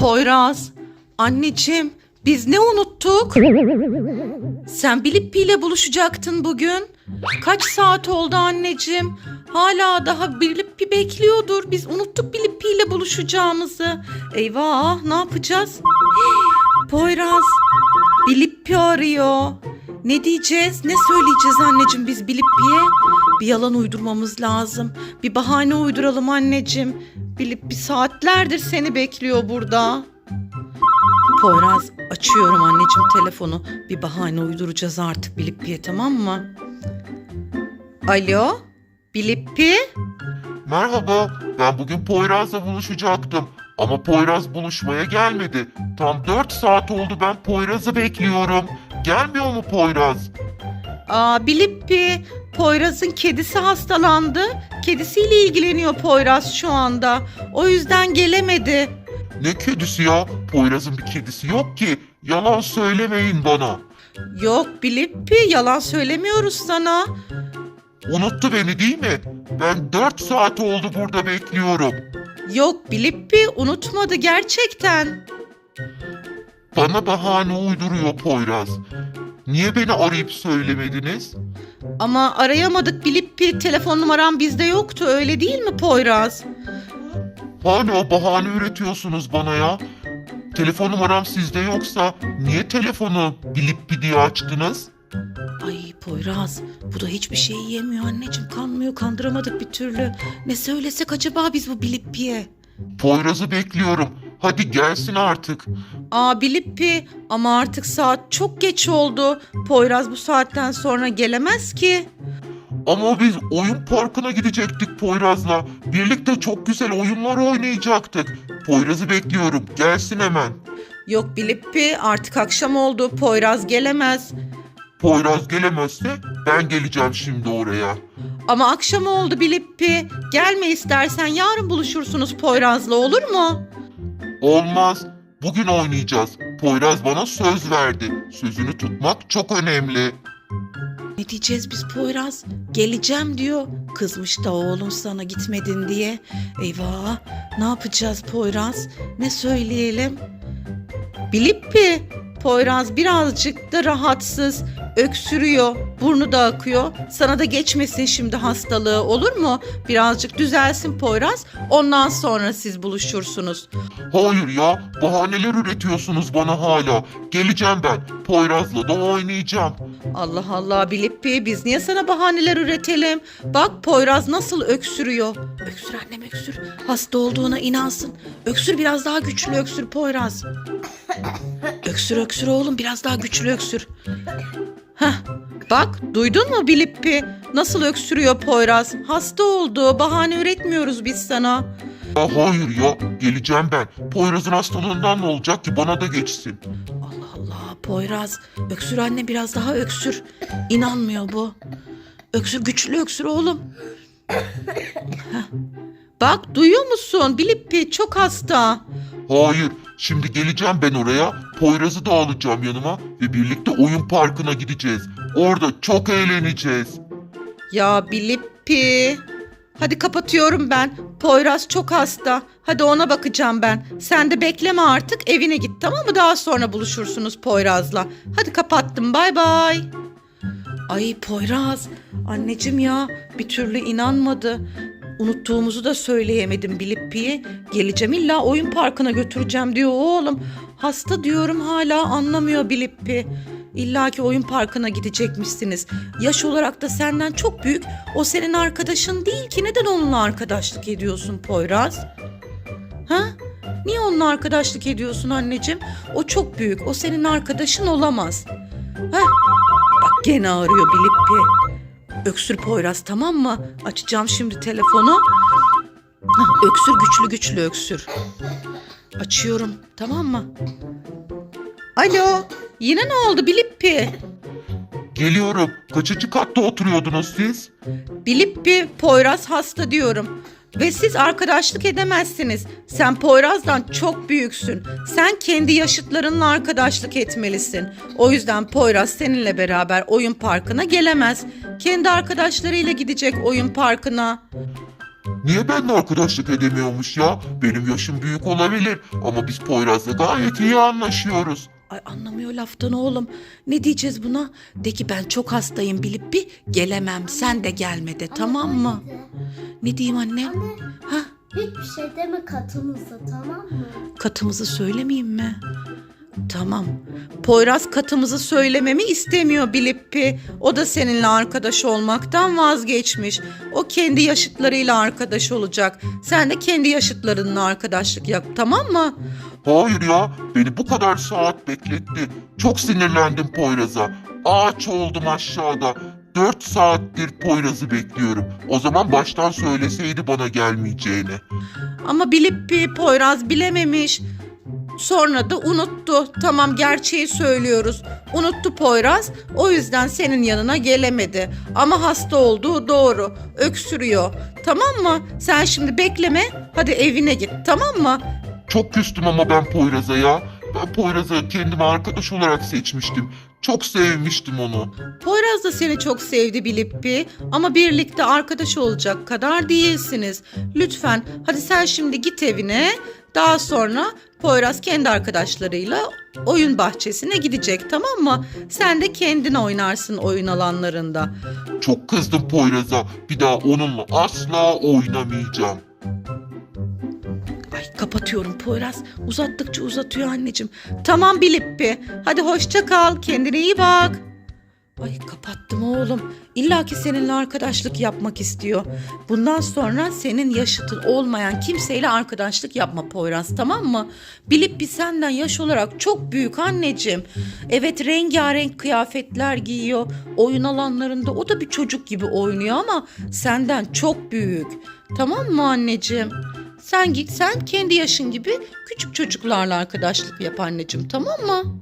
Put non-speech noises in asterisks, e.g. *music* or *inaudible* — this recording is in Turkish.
Poyraz, anneciğim biz ne unuttuk? Sen Bilippi ile buluşacaktın bugün. Kaç saat oldu anneciğim? Hala daha Bilippi bekliyordur. Biz unuttuk Bilippi ile buluşacağımızı. Eyvah ne yapacağız? *gasps* Poyraz, Bilippi arıyor. Ne diyeceğiz? Ne söyleyeceğiz anneciğim biz Bilippi'ye? Bir yalan uydurmamız lazım. Bir bahane uyduralım anneciğim. Bilippi saatlerdir seni bekliyor burada. Poyraz açıyorum anneciğim telefonu. Bir bahane uyduracağız artık Bilippi'ye tamam mı? Alo? Bilippi? Merhaba, ben bugün Poyraz'la buluşacaktım. Ama Poyraz buluşmaya gelmedi. Tam 4 saat oldu ben Poyraz'ı bekliyorum. Gelmiyor mu Poyraz? Aa Bilippi, Poyraz'ın kedisi hastalandı. Kedisiyle ilgileniyor Poyraz şu anda. O yüzden gelemedi. Ne kedisi ya? Poyraz'ın bir kedisi yok ki. Yalan söylemeyin bana. Yok Bilippi, yalan söylemiyoruz sana. Unuttu beni değil mi? Ben 4 saat oldu burada bekliyorum. Yok Bilippi, unutmadı gerçekten. Bana bahane uyduruyor Poyraz. Niye beni arayıp söylemediniz? Ama arayamadık Bilippi, telefon numaram bizde yoktu öyle değil mi Poyraz? Hala bahane üretiyorsunuz bana ya. Telefon numaram sizde yoksa niye telefonu bilip diye açtınız? Ay Poyraz, bu da hiçbir şey yiyemiyor anneciğim. Kanmıyor, kandıramadık bir türlü. Ne söylesek acaba biz bu Bilippi'ye? Poyraz'ı bekliyorum. Hadi gelsin artık. Aa Bilippi, ama artık saat çok geç oldu. Poyraz bu saatten sonra gelemez ki. Ama biz oyun parkına gidecektik Poyraz'la. Birlikte çok güzel oyunlar oynayacaktık. Poyraz'ı bekliyorum. Gelsin hemen. Yok Bilippi, artık akşam oldu. Poyraz gelemez. Poyraz gelemezse ben geleceğim şimdi oraya. Ama akşam oldu Bilippi. Gelme istersen yarın buluşursunuz Poyraz'la olur mu? Olmaz. Bugün oynayacağız. Poyraz bana söz verdi. Sözünü tutmak çok önemli. Ne diyeceğiz biz Poyraz? Geleceğim diyor. Kızmış da oğlum sana gitmedin diye. Eyvah ne yapacağız Poyraz? Ne söyleyelim? Bilippi. Poyraz birazcık da rahatsız. Öksürüyor. Burnu da akıyor. Sana da geçmesin şimdi hastalığı olur mu? Birazcık düzelsin Poyraz. Ondan sonra siz buluşursunuz. Hayır ya, bahaneler üretiyorsunuz bana hala. Geleceğim ben. Poyraz'la da oynayacağım. Allah Allah Bilippi biz niye sana bahaneler üretelim? Bak Poyraz nasıl öksürüyor. Öksür annem öksür. Hasta olduğuna inansın. Öksür biraz daha güçlü öksür Poyraz. *coughs* Öksür öksür oğlum biraz daha güçlü öksür. Bak duydun mu Bilippi? Nasıl öksürüyor Poyraz? Hasta oldu. Bahane üretmiyoruz biz sana. Ya hayır ya, geleceğim ben. Poyraz'ın hastalığından ne olacak ki bana da geçsin. Allah Allah Poyraz. Öksür anne biraz daha öksür. İnanmıyor bu. Öksür güçlü öksür oğlum. Bak duyuyor musun? Bilippi çok hasta. Hayır, şimdi geleceğim ben oraya. Poyraz'ı da alacağım yanıma ve birlikte oyun parkına gideceğiz. Orada çok eğleneceğiz. Ya Bilippi. Hadi kapatıyorum ben. Poyraz çok hasta. Hadi ona bakacağım ben. Sen de bekleme artık evine git tamam mı? Daha sonra buluşursunuz Poyraz'la. Hadi kapattım bay bay. Ay Poyraz. Anneciğim ya bir türlü inanmadı. Unuttuğumuzu da söyleyemedim Bilippi'ye. Geleceğim illa oyun parkına götüreceğim diyor oğlum. Hasta diyorum hala anlamıyor Bilippi. İlla ki oyun parkına gidecekmişsiniz. Yaş olarak da senden çok büyük. O senin arkadaşın değil ki. Neden onunla arkadaşlık ediyorsun Poyraz? Ha? Niye onunla arkadaşlık ediyorsun anneciğim? O çok büyük. O senin arkadaşın olamaz. Ha? Bak gene arıyor Bilippi. Öksür Poyraz tamam mı? Açacağım şimdi telefonu. Hah, öksür güçlü güçlü öksür. Açıyorum tamam mı? Alo yine ne oldu Bilippi? Geliyorum. Kaçıncı katta oturuyordunuz siz? Bilippi Poyraz hasta diyorum. Ve siz arkadaşlık edemezsiniz. Sen Poyraz'dan çok büyüksün. Sen kendi yaşıtlarınla arkadaşlık etmelisin. O yüzden Poyraz seninle beraber oyun parkına gelemez. Kendi arkadaşlarıyla gidecek oyun parkına. Niye benimle arkadaşlık edemiyormuş ya? Benim yaşım büyük olabilir ama biz Poyraz'la gayet iyi anlaşıyoruz. Ay anlamıyor laftan oğlum. Ne diyeceğiz buna? De ki ben çok hastayım bilip bir gelemem. Sen de gelme de tamam mı? Ne diyeyim annem? Anne Ha hiçbir şey deme katımıza tamam mı? katımızı söylemeyeyim mi? Tamam. Poyraz katımızı söylememi istemiyor Bilippi. O da seninle arkadaş olmaktan vazgeçmiş. O kendi yaşıtlarıyla arkadaş olacak. Sen de kendi yaşıtlarınla arkadaşlık yap tamam mı? Hayır ya, beni bu kadar saat bekletti. Çok sinirlendim Poyraz'a. Ağaç oldum aşağıda. Dört saattir Poyraz'ı bekliyorum. O zaman baştan söyleseydi bana gelmeyeceğini. Ama Bilippi Poyraz bilememiş. Sonra da unuttu. Tamam gerçeği söylüyoruz. Unuttu Poyraz. O yüzden senin yanına gelemedi. Ama hasta olduğu doğru. Öksürüyor. Tamam mı? Sen şimdi bekleme. Hadi evine git. Tamam mı? Çok küstüm ama ben Poyraz'a ya. Ben Poyraz'ı kendime arkadaş olarak seçmiştim. Çok sevmiştim onu. Poyraz da seni çok sevdi Bilippi. Ama birlikte arkadaş olacak kadar değilsiniz. Lütfen hadi sen şimdi git evine. Daha sonra Poyraz kendi arkadaşlarıyla oyun bahçesine gidecek tamam mı? Sen de kendin oynarsın oyun alanlarında. Çok kızdım Poyraz'a. Bir daha onunla asla oynamayacağım. Kapatıyorum Poyraz. Uzattıkça uzatıyor anneciğim. Tamam Bilippi. Hadi hoşça kal. Kendine iyi bak. Ay kapattım oğlum. İlla ki seninle arkadaşlık yapmak istiyor. Bundan sonra senin yaşıtın olmayan kimseyle arkadaşlık yapma Poyraz tamam mı? Bilippi senden yaş olarak çok büyük anneciğim. Evet rengarenk kıyafetler giyiyor. Oyun alanlarında o da bir çocuk gibi oynuyor ama senden çok büyük. Tamam mı anneciğim? Sen git sen kendi yaşın gibi küçük çocuklarla arkadaşlık yap anneciğim tamam mı?